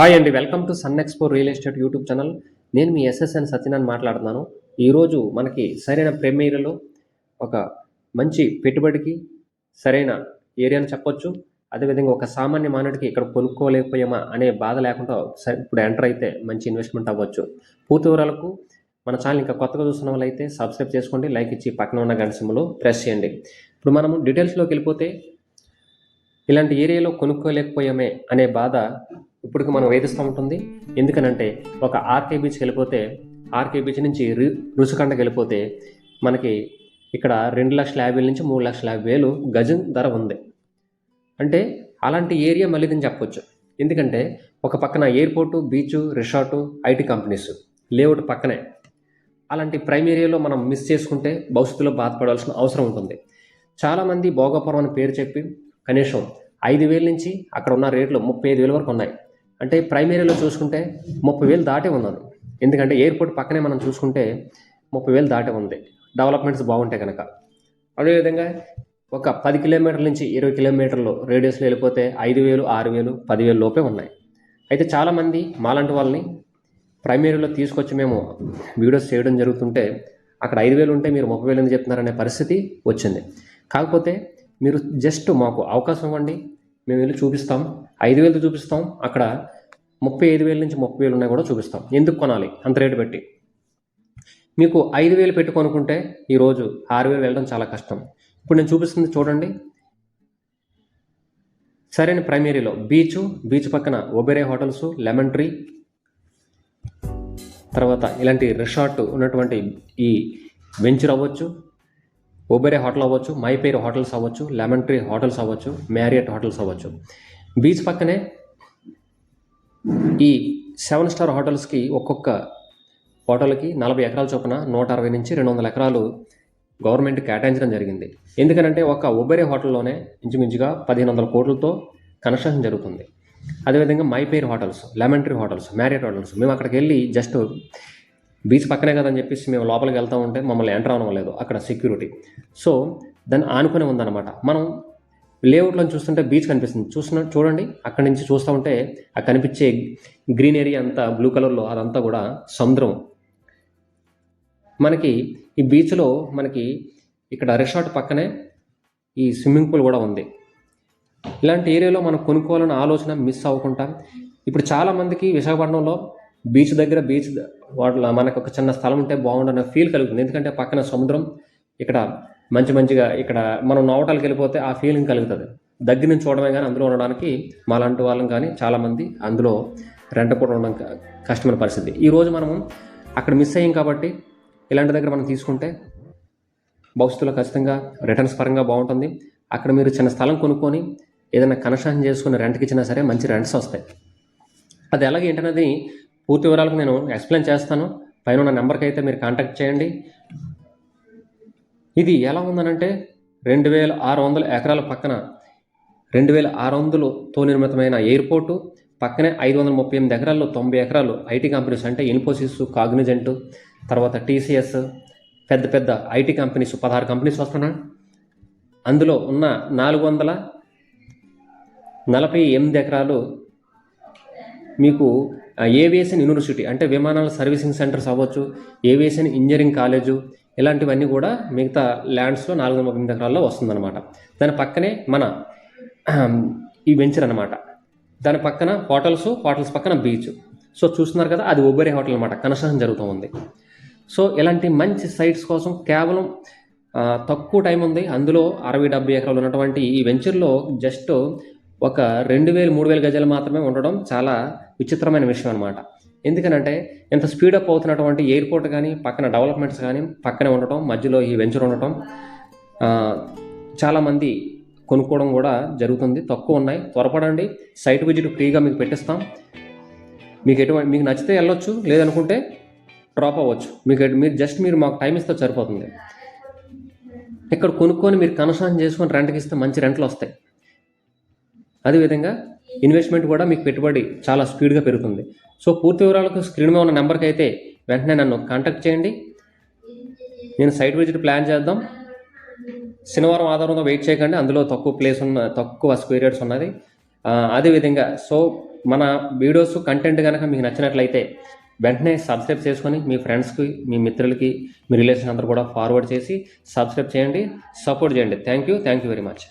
Hi అండి welcome to sun expo real estate YouTube channel నేను మీ ఎస్ఎస్ఎన్ సత్యనారాయణ మాట్లాడుతున్నాను. ఈరోజు మనకి సరైన ప్రీమియర్లో ఒక మంచి పెట్టుబడికి సరైన ఏరియాని చెప్పొచ్చు. అదేవిధంగా ఒక సామాన్య మానవుడికి ఇక్కడ కొనుక్కోలేకపోయామా అనే బాధ లేకుండా సరే ఇప్పుడు ఎంటర్ అయితే మంచి ఇన్వెస్ట్మెంట్ అవ్వచ్చు. పూర్తి వివరాలకు మన ఛానల్ ఇంకా కొత్తగా చూస్తున్న వాళ్ళైతే సబ్స్క్రైబ్ చేసుకోండి లైక్ ఇచ్చి పక్కన ఉన్న గంట సింబల్ ప్రెస్ చేయండి. ఇప్పుడు మనము డీటెయిల్స్లోకి వెళ్ళిపోతే ఇలాంటి ఏరియాలో కొనుక్కోలేకపోయామే అనే బాధ ఇప్పటికి మనం వేధిస్తూ ఉంటుంది. ఎందుకనంటే ఒక ఆర్కే బీచ్కి వెళ్ళిపోతే ఆర్కే బీచ్ నుంచి రు రుషికొండకి వెళ్ళిపోతే మనకి ఇక్కడ రెండు లక్షల యాభై వేల నుంచి మూడు లక్షల యాభై వేలు గజం ధర ఉంది. అంటే అలాంటి ఏరియా మళ్ళీ దీన్ని చెప్పొచ్చు. ఎందుకంటే ఒక పక్కన airport beach resort IT companies layout పక్కనే. అలాంటి ప్రైమ్ ఏరియాలో మనం మిస్ చేసుకుంటే భవిష్యత్తులో బాధపడాల్సిన అవసరం ఉంటుంది. చాలామంది భోగాపురం అని పేరు చెప్పి కనీసం ఐదు వేల నుంచి అక్కడ ఉన్న రేట్లు ముప్పై ఐదు వేల వరకు ఉన్నాయి. అంటే ప్రైమేరీలో చూసుకుంటే ముప్పై వేలు దాటే ఉన్నాను ఎందుకంటే ఎయిర్పోర్ట్ పక్కనే మనం చూసుకుంటే ముప్పై వేలు దాటే ఉంది. డెవలప్మెంట్స్ బాగుంటాయి కనుక అదేవిధంగా ఒక పది కిలోమీటర్ల నుంచి ఇరవై కిలోమీటర్లు రేడియస్లో వెళ్ళిపోతే ఐదు వేలు ఆరు వేలు పదివేలు లోపే ఉన్నాయి. అయితే చాలామంది మాలాంటి వాళ్ళని ప్రైమరీలో తీసుకొచ్చి మేము వీడియోస్ చేయడం జరుగుతుంటే అక్కడ ఐదు వేలు ఉంటే మీరు ముప్పై వేలు ఎందుకు చెప్తున్నారనే పరిస్థితి వచ్చింది. కాకపోతే మీరు జస్ట్ మాకు అవకాశం ఇవ్వండి. మేము వెళ్ళి చూపిస్తాం. ఐదు వేలతో చూపిస్తాం. అక్కడ ముప్పై ఐదు వేల నుంచి ముప్పై వేలు ఉన్నాయి కూడా చూపిస్తాం. ఎందుకు కొనాలి? అంత రేటు పెట్టి. మీకు ఐదు వేలు పెట్టి కొనుక్కుంటే ఈరోజు ఆరు వేలు వెళ్ళడం చాలా కష్టం. ఇప్పుడు నేను చూపిస్తుంది చూడండి. సరైన ప్రైమరీలో బీచ్ బీచ్ పక్కన ఒబెరే హోటల్స్ లెమన్ ట్రీ తర్వాత ఇలాంటి రిసార్ట్ ఉన్నటువంటి ఈ వెంచర్ అవ్వచ్చు ఓబెరే హోటల్ అవ్వచ్చు మై పేరు హోటల్స్ అవ్వచ్చు లెమన్ ట్రీ హోటల్స్ అవ్వచ్చు మ్యారియట్ హోటల్స్ అవ్వచ్చు. బీచ్ పక్కనే ఈ సెవెన్ స్టార్ హోటల్స్కి ఒక్కొక్క హోటల్కి నలభై ఎకరాల చొప్పున నూట అరవై నుంచి రెండు వందల ఎకరాలు గవర్నమెంట్ కేటాయించడం జరిగింది. ఎందుకనంటే ఒక ఒబెరే హోటల్లోనే ఇంచుమించుగా పదిహేను వందల కోట్లతో కన్స్ట్రక్షన్ జరుగుతుంది. అదేవిధంగా Mayfair hotels lemon tree hotels Marriott hotels మేము అక్కడికి వెళ్ళి జస్ట్ బీచ్ పక్కనే కదని చెప్పేసి మేము లోపలికి వెళ్తూ ఉంటే మమ్మల్ని ఎంటర్ అవ్వలేదు అక్కడ సెక్యూరిటీ. సో దాన్ని ఆనుకునే ఉందన్నమాట. మనం లేఅవుట్లో చూస్తుంటే బీచ్ కనిపిస్తుంది. చూస్తున్న చూడండి. అక్కడి నుంచి చూస్తూ ఉంటే ఆ కనిపించే గ్రీన్ ఏరియా అంతా బ్లూ కలర్లో అదంతా కూడా సముద్రం. మనకి ఈ బీచ్లో మనకి ఇక్కడ రిసార్ట్ పక్కనే ఈ స్విమ్మింగ్ పూల్ కూడా ఉంది. ఇలాంటి ఏరియాలో మనం కొనుక్కోవాలన్న ఆలోచన మిస్ అవ్వకుండా ఇప్పుడు చాలామందికి విశాఖపట్నంలో బీచ్ దగ్గర బీచ్ వాటిలో మనకు ఒక చిన్న స్థలం ఉంటే బాగుండన్న ఫీల్ కలుగుతుంది. ఎందుకంటే పక్కన సముద్రం ఇక్కడ మంచి మంచిగా ఇక్కడ మనం నోవటాలకు వెళ్ళిపోతే ఆ ఫీలింగ్ కలుగుతుంది. దగ్గర నుంచి చూడడమే కానీ అందులో ఉండడానికి మాలాంటి వాళ్ళం కానీ చాలామంది అందులో రెంట్ కూడా ఉండడం క- కష్టమైన పరిస్థితి. ఈరోజు మనము అక్కడ మిస్ అయ్యాం కాబట్టి ఇలాంటి దగ్గర మనం తీసుకుంటే భవిష్యత్తులో ఖచ్చితంగా రిటర్న్స్ పరంగా బాగుంటుంది. అక్కడ మీరు చిన్న స్థలం కొనుక్కొని ఏదైనా కన్స్ట్రక్షన్ చేసుకుని రెంట్కి ఇచ్చినా సరే మంచి రెంట్స్ వస్తాయి. అది ఎలాగ ఏంటనేది పూర్తి వివరాలకు నేను ఎక్స్ప్లెయిన్ చేస్తాను. పైన ఉన్న నెంబర్కి అయితే మీరు కాంటాక్ట్ చేయండి. ఇది ఎలా ఉందనంటే రెండు వేల ఆరు వందల ఎకరాల పక్కన రెండు వేల ఆరు వందలతో నిర్మితమైన ఎయిర్పోర్టు పక్కనే ఐదు వందల ముప్పై ఎనిమిది ఎకరాల్లో తొంభై ఎకరాలు ఐటీ కంపెనీస్ అంటే ఇన్ఫోసిస్ కాగ్నిజెంట్ తర్వాత టీసీఎస్ పెద్ద పెద్ద ఐటీ కంపెనీస్ పదహారు కంపెనీస్ వస్తున్నాయి. అందులో ఉన్న నాలుగు వందల నలభై ఎనిమిది ఎకరాలు మీకు ఏవియేషన్ యూనివర్సిటీ అంటే విమానాల సర్వీసింగ్ సెంటర్స్ అవ్వచ్చు ఏవియేషన్ ఇంజనీరింగ్ కాలేజు ఇలాంటివన్నీ కూడా మిగతా ల్యాండ్స్లో నాలుగు వందల ఎనిమిది ఎకరాల్లో వస్తుందన్నమాట. దాని పక్కనే మన ఈ వెంచర్ అనమాట దాని పక్కన హోటల్స్ హోటల్స్ పక్కన బీచ్ సో చూస్తున్నారు కదా అది ఒబ్బరి హోటల్ అనమాట కన్స్ట్రక్షన్ జరుగుతూ ఉంది. సో ఇలాంటి మంచి సైట్స్ కోసం కేవలం తక్కువ టైం ఉంది. అందులో అరవై డెబ్బై ఎకరాలు ఉన్నటువంటి ఈ వెంచర్లో జస్ట్ ఒక రెండు వేలు మూడు వేల గజాలు మాత్రమే ఉండడం చాలా విచిత్రమైన విషయం అనమాట ఎందుకనంటే ఇంత స్పీడప్ అవుతున్నటువంటి ఎయిర్పోర్ట్ కానీ పక్కన డెవలప్మెంట్స్ కానీ పక్కనే ఉండటం మధ్యలో ఈ వెంచర్ ఉండటం చాలామంది కొనుక్కోవడం కూడా జరుగుతుంది. తక్కువ ఉన్నాయి. త్వరపడండి. సైట్ విజిట్ ఫ్రీగా మీకు పెట్టిస్తాం. మీకు ఎటువంటి మీకు నచ్చితే వెళ్ళొచ్చు. లేదనుకుంటే డ్రాప్ అవ్వచ్చు. మీకు మీరు జస్ట్ మీరు మాకు టైం ఇస్తే సరిపోతుంది. ఇక్కడ కొనుక్కొని మీరు కన్స్ట్రక్షన్ చేసుకొని రెంట్కి ఇస్తే మంచి రెంట్లు వస్తాయి. అదేవిధంగా ఇన్వెస్ట్మెంట్ కూడా మీకు పెట్టుబడి చాలా స్పీడ్గా పెరుగుతుంది. సో పూర్తి వివరాలకు స్క్రీన్ మీద ఉన్న నెంబర్కి అయితే వెంటనే నన్ను కాంటాక్ట్ చేయండి. నేను సైట్ విజిట్ ప్లాన్ చేద్దాం. శనివారం ఆధారంగా వెయిట్ చేయకండి. అందులో తక్కువ ప్లేస్ ఉన్న తక్కువ స్క్వేర్ యార్డ్స్ ఉన్నది. అదేవిధంగా సో మన వీడియోస్ కంటెంట్ కనుక మీకు నచ్చినట్లయితే వెంటనే సబ్స్క్రైబ్ చేసుకొని మీ ఫ్రెండ్స్కి మీ మిత్రులకి మీ రిలేషన్ అందరూ కూడా ఫార్వర్డ్ చేసి సబ్స్క్రైబ్ చేయండి. సపోర్ట్ చేయండి. Thank you. Thank you very much.